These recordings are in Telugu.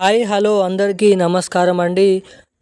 హాయ్ హలో అందరికీ నమస్కారం అండి.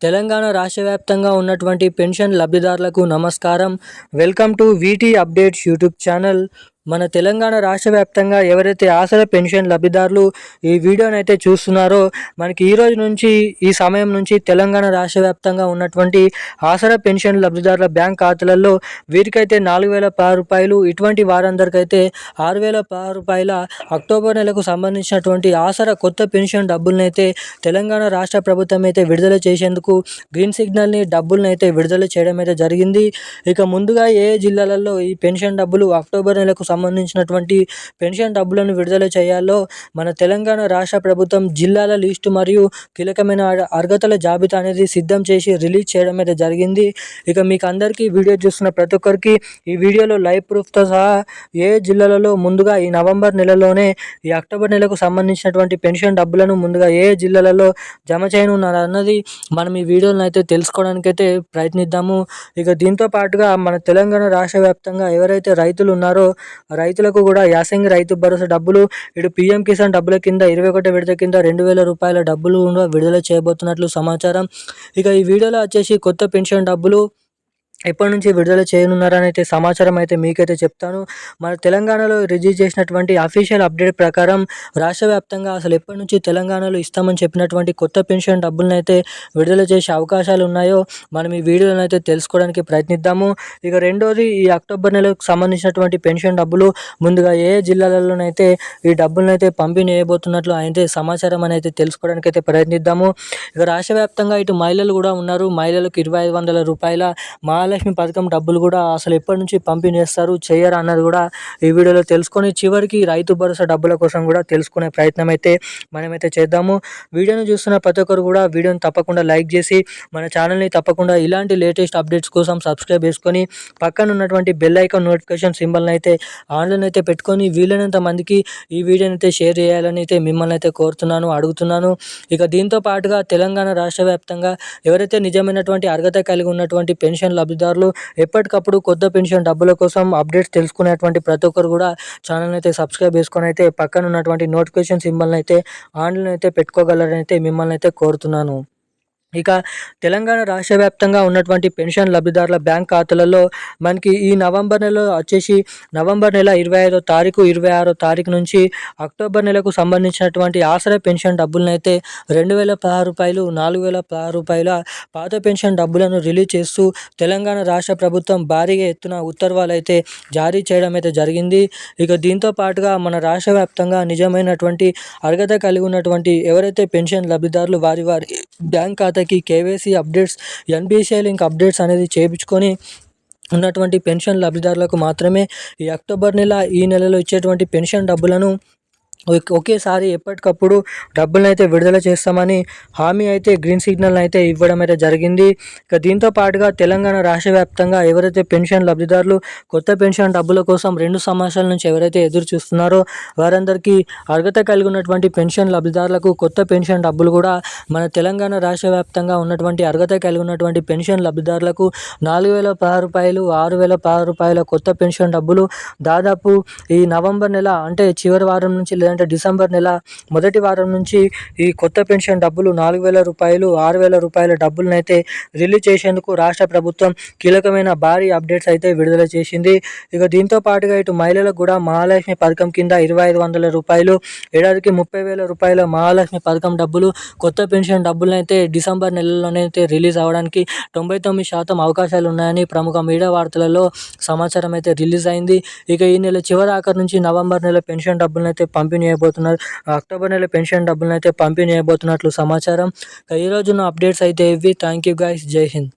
తెలంగాణ రాష్ట్ర వ్యాప్తంగా ఉన్నటువంటి పెన్షన్ లబ్ధిదారులకు నమస్కారం. Welcome to VT updates YouTube channel. మన తెలంగాణ రాష్ట్ర వ్యాప్తంగా ఎవరైతే ఆసరా పెన్షన్ లబ్ధిదారులు ఈ వీడియోని అయితే చూస్తున్నారో మనకి ఈ రోజు నుంచి ఈ సమయం నుంచి తెలంగాణ రాష్ట్ర వ్యాప్తంగా ఉన్నటువంటి ఆసరా పెన్షన్ లబ్ధిదారుల బ్యాంక్ ఖాతాలలో వీరికైతే నాలుగు వేల పది రూపాయలు ఇటువంటి వారందరికైతే ఆరు వేల పది రూపాయల అక్టోబర్ నెలకు సంబంధించినటువంటి ఆసరా కొత్త పెన్షన్ డబ్బులను అయితే తెలంగాణ రాష్ట్ర ప్రభుత్వం అయితే విడుదల చేసేందుకు గ్రీన్ సిగ్నల్ని డబ్బులను అయితే విడుదల చేయడం అయితే జరిగింది. ఇక ముందుగా ఏ జిల్లాలలో ఈ పెన్షన్ డబ్బులు అక్టోబర్ నెలకు సంబంధించినటువంటి పెన్షన్ డబ్బులను విడుదల చేయాలో మన తెలంగాణ రాష్ట్ర ప్రభుత్వం జిల్లాల లిస్టు మరియు కీలకమైన అర్హతల జాబితా అనేది సిద్ధం చేసి రిలీజ్ చేయడం అయితే జరిగింది. ఇక మీకు అందరికీ వీడియో చూస్తున్న ప్రతి ఒక్కరికి ఈ వీడియోలో లైవ్ ప్రూఫ్తో సహా ఏ జిల్లాలలో ముందుగా ఈ నవంబర్ నెలలోనే ఈ అక్టోబర్ నెలకు సంబంధించినటువంటి పెన్షన్ డబ్బులను ముందుగా ఏ జిల్లాలలో జమ చేయనున్నారు అన్నది మనం ఈ వీడియోలను అయితే తెలుసుకోవడానికైతే ప్రయత్నిద్దాము. ఇక దీంతో పాటుగా మన తెలంగాణ రాష్ట్ర వ్యాప్తంగా ఎవరైతే రైతులు ఉన్నారో రైతులకు కూడా యాసంగి రైతు భరోసా డబ్బులు ఇటు పీఎం కిసాన్ డబ్బుల కింద ఇరవై ఒకటి విడత కింద రెండు వేల రూపాయల డబ్బులు కూడా విడుదల చేయబోతున్నట్లు సమాచారం. ఇక ఈ వీడియోలో వచ్చేసి కొత్త పెన్షన్ డబ్బులు ఎప్పటి నుంచి విడుదల చేయనున్నారని అయితే సమాచారం అయితే మీకైతే చెప్తాను. మన తెలంగాణలో రిలీజ్ చేసినటువంటి అఫీషియల్ అప్డేట్ ప్రకారం రాష్ట్ర వ్యాప్తంగా అసలు ఎప్పటి నుంచి తెలంగాణలో ఇస్తామని చెప్పినటువంటి కొత్త పెన్షన్ డబ్బులను అయితే విడుదల చేసే అవకాశాలు ఉన్నాయో మనం ఈ వీడియోలను అయితే తెలుసుకోవడానికి ప్రయత్నిద్దాము. ఇక రెండోది ఈ అక్టోబర్ నెలకు సంబంధించినటువంటి పెన్షన్ డబ్బులు ముందుగా ఏ జిల్లాలలోనైతే ఈ డబ్బులను అయితే పంపిణీ చేయబోతున్నట్లు అయితే సమాచారం అని అయితే తెలుసుకోవడానికి అయితే ప్రయత్నిద్దాము. ఇక రాష్ట్ర వ్యాప్తంగా ఇటు మహిళలు కూడా ఉన్నారు. మహిళలకు ఇరవై ఐదు వందల రూపాయల మాల మహాలక్ష్మి పథకం డబ్బులు కూడా అసలు ఎప్పటి నుంచి పంపిణీ చేస్తారు చేయరు అన్నది కూడా ఈ వీడియోలో తెలుసుకొని చివరికి రైతు భరోసా డబ్బుల కోసం కూడా తెలుసుకునే ప్రయత్నం అయితే మనమైతే చేద్దాము. వీడియోను చూస్తున్న ప్రతి ఒక్కరు కూడా వీడియోని తప్పకుండా లైక్ చేసి మన ఛానల్ని తప్పకుండా ఇలాంటి లేటెస్ట్ అప్డేట్స్ కోసం సబ్స్క్రైబ్ చేసుకొని పక్కన ఉన్నటువంటి బెల్ ఐకాన్ నోటిఫికేషన్ సింబల్ని అయితే ఆన్లైన్ అయితే పెట్టుకొని వీలైనంత మందికి ఈ వీడియోని అయితే షేర్ చేయాలని అయితే మిమ్మల్ని అయితే కోరుతున్నాను అడుగుతున్నాను. ఇక దీంతో పాటుగా తెలంగాణ రాష్ట్ర వ్యాప్తంగా ఎవరైతే నిజమైనటువంటి అర్హత కలిగి ఉన్నటువంటి పెన్షన్ లబ్ధి లబ్ధిదారులు ఎప్పటికప్పుడు కొత్త పెన్షన్ డబ్బుల కోసం అప్డేట్స్ తెలుసుకునేటువంటి ప్రతి ఒక్కరు కూడా ఛానల్ అయితే సబ్స్క్రైబ్ చేసుకొని అయితే పక్కన ఉన్నటువంటి నోటిఫికేషన్ సింబల్ని అయితే ఆన్లైన్ అయితే పెట్టుకోగలరని అయితే మిమ్మల్ని అయితే కోరుతున్నాను. ఇక తెలంగాణ రాష్ట్ర వ్యాప్తంగా ఉన్నటువంటి పెన్షన్ లబ్ధిదారుల బ్యాంక్ ఖాతాలలో మనకి ఈ నవంబర్ నెల వచ్చేసి నవంబర్ నెల ఇరవై ఐదో తారీఖు ఇరవై ఆరో తారీఖు నుంచి అక్టోబర్ నెలకు సంబంధించినటువంటి ఆసరా పెన్షన్ డబ్బులనైతే రెండు వేల పదహారు రూపాయలు నాలుగు వేల పదహారు రూపాయల పాత పెన్షన్ డబ్బులను రిలీజ్ చేస్తూ తెలంగాణ రాష్ట్ర ప్రభుత్వం భారీగా ఎత్తున ఉత్తర్వాలు అయితే జారీ చేయడం అయితే జరిగింది. ఇక దీంతో పాటుగా మన రాష్ట్ర వ్యాప్తంగా నిజమైనటువంటి అర్హత కలిగి ఉన్నటువంటి ఎవరైతే పెన్షన్ లబ్ధిదారులు వారి వారి బ్యాంక్ ఖాతాకి KYC updates NBCI link updates అనేది చేయించుకొని ఉన్నటువంటి పెన్షన్ లబ్ధిదారులకు మాత్రమే ఈ అక్టోబర్ నెల ఈ నెలలో ఇచ్చేటువంటి పెన్షన్ డబ్బులను ఒకేసారి ఎప్పటికప్పుడు డబ్బులను అయితే విడుదల చేస్తామని హామీ అయితే గ్రీన్ సిగ్నల్ అయితే ఇవ్వడం అయితే జరిగింది. ఇక దీంతో పాటుగా తెలంగాణ రాష్ట్ర వ్యాప్తంగా ఎవరైతే పెన్షన్ లబ్ధిదారులు కొత్త పెన్షన్ డబ్బుల కోసం రెండు సంవత్సరాల నుంచి ఎవరైతే ఎదురు చూస్తున్నారో వారందరికీ అర్హత కలిగి ఉన్నటువంటి పెన్షన్ లబ్ధిదారులకు కొత్త పెన్షన్ డబ్బులు కూడా మన తెలంగాణ రాష్ట్ర వ్యాప్తంగా ఉన్నటువంటి అర్హత కలిగి ఉన్నటువంటి పెన్షన్ లబ్ధిదారులకు నాలుగు వేల పదహారు రూపాయలు ఆరు వేల పదహారు రూపాయల కొత్త పెన్షన్ డబ్బులు దాదాపు ఈ నవంబర్ నెల అంటే చివరి వారం నుంచి అంటే డిసెంబర్ నెల మొదటి వారం నుంచి ఈ కొత్త పెన్షన్ డబ్బులు నాలుగు వేల రూపాయలు ఆరు వేల రూపాయల డబ్బులనైతే రిలీజ్ చేసేందుకు రాష్ట్ర ప్రభుత్వం కీలకమైన భారీ అప్డేట్స్ అయితే విడుదల చేసింది. ఇక దీంతో పాటుగా ఇటు మహిళలకు కూడా మహాలక్ష్మి పథకం కింద ఇరవై ఐదు వందల రూపాయలు ఏడాదికి ముప్పై వేల రూపాయల మహాలక్ష్మి పథకం డబ్బులు కొత్త పెన్షన్ డబ్బులనైతే డిసెంబర్ నెలలోనైతే రిలీజ్ అవ్వడానికి తొంభై తొమ్మిది శాతం అవకాశాలు ఉన్నాయని ప్రముఖ మీడియా వార్తలలో సమాచారం అయితే రిలీజ్ అయింది. ఇక ఈ నెల చివరి ఆఖరి నుంచి నవంబర్ నెల పెన్షన్ డబ్బులను అయితే పంపిణీ చేయబోతున్నారు అక్టోబర్ నెల పెన్షన్ డబ్బులను అయితే పంపిణీ చేయబోతున్నట్లు సమాచారం. ఈ రోజున అప్డేట్స్ అయితే ఇవి. థ్యాంక్ యూ గైస్ జై హింద్.